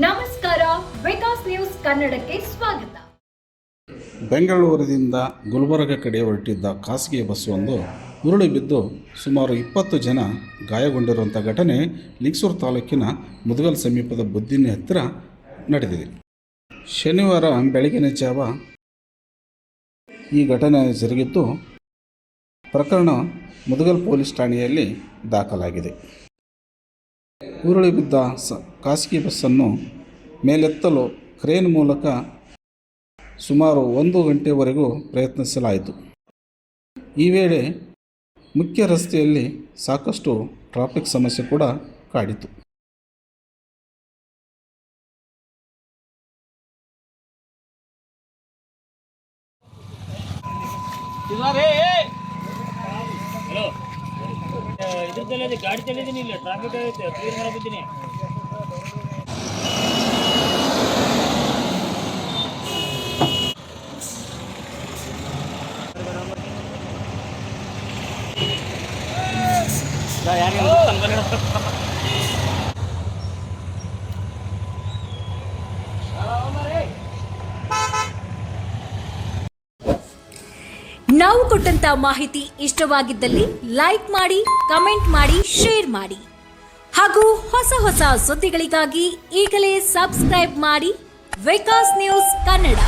ನಮಸ್ಕಾರ ವಿಕಾಸ್ ನ್ಯೂಸ್ ಕನ್ನಡಕ್ಕೆ ಸ್ವಾಗತ. ಬೆಂಗಳೂರಿನಿಂದ ಗುಲ್ಬರ್ಗ ಕಡೆ ಹೊರಟಿದ್ದ ಖಾಸಗಿ ಬಸ್ಸೊಂದು ಉರುಳಿ ಬಿದ್ದು ಸುಮಾರು ಇಪ್ಪತ್ತು ಜನ ಗಾಯಗೊಂಡಿರುವಂಥ ಘಟನೆ ಲಿಕ್ಸೂರು ತಾಲೂಕಿನ ಮುದಗಲ್ ಸಮೀಪದ ಬುದ್ದಿನ ಹತ್ತಿರ ನಡೆದಿದೆ. ಶನಿವಾರ ಬೆಳಗಿನ ಜಾವ ಈ ಘಟನೆ ಜರುಗಿದ್ದು ಪ್ರಕರಣ ಮುದಗಲ್ ಪೊಲೀಸ್ ಠಾಣೆಯಲ್ಲಿ ದಾಖಲಾಗಿದೆ. ಉರುಳಿ ಬಿದ್ದ ಸ ಖಾಸಗಿ ಬಸ್ಸನ್ನು ಮೇಲೆತ್ತಲು ಕ್ರೇನ್ ಮೂಲಕ ಸುಮಾರು ಒಂದು ಗಂಟೆವರೆಗೂ ಪ್ರಯತ್ನಿಸಲಾಯಿತು. ಈ ವೇಳೆ ಮುಖ್ಯ ರಸ್ತೆಯಲ್ಲಿ ಸಾಕಷ್ಟು ಟ್ರಾಫಿಕ್ ಸಮಸ್ಯೆ ಕೂಡ ಕಾಡಿತು. ಹಲೋ. ಇದ್ರದ್ದಲ್ಲ ಗಾಡಿ ತಂದಿದ್ದೀನಿ ಇಲ್ಲ ಟ್ರಾಫಿಕ್ ಆಗೈತೆ ಕ್ಲಿಯರ್ ಮಾಡಬಿದ್ದೀನಿ ನಾವು ಕೊಟ್ಟಂತ ಮಾಹಿತಿ ಇಷ್ಟವಾಗಿದ್ದಲ್ಲಿ ಲೈಕ್ ಮಾಡಿ ಕಮೆಂಟ್ ಮಾಡಿ ಶೇರ್ ಮಾಡಿ. ಹಾಗೂ ಹೊಸ ಹೊಸ ಸುದ್ದಿಗಳಿಗಾಗಿ ಈಗಲೇ ಸಬ್ಸ್ಕ್ರೈಬ್ ಮಾಡಿ ವಿಕಾಸ್ ನ್ಯೂಸ್ ಕನ್ನಡ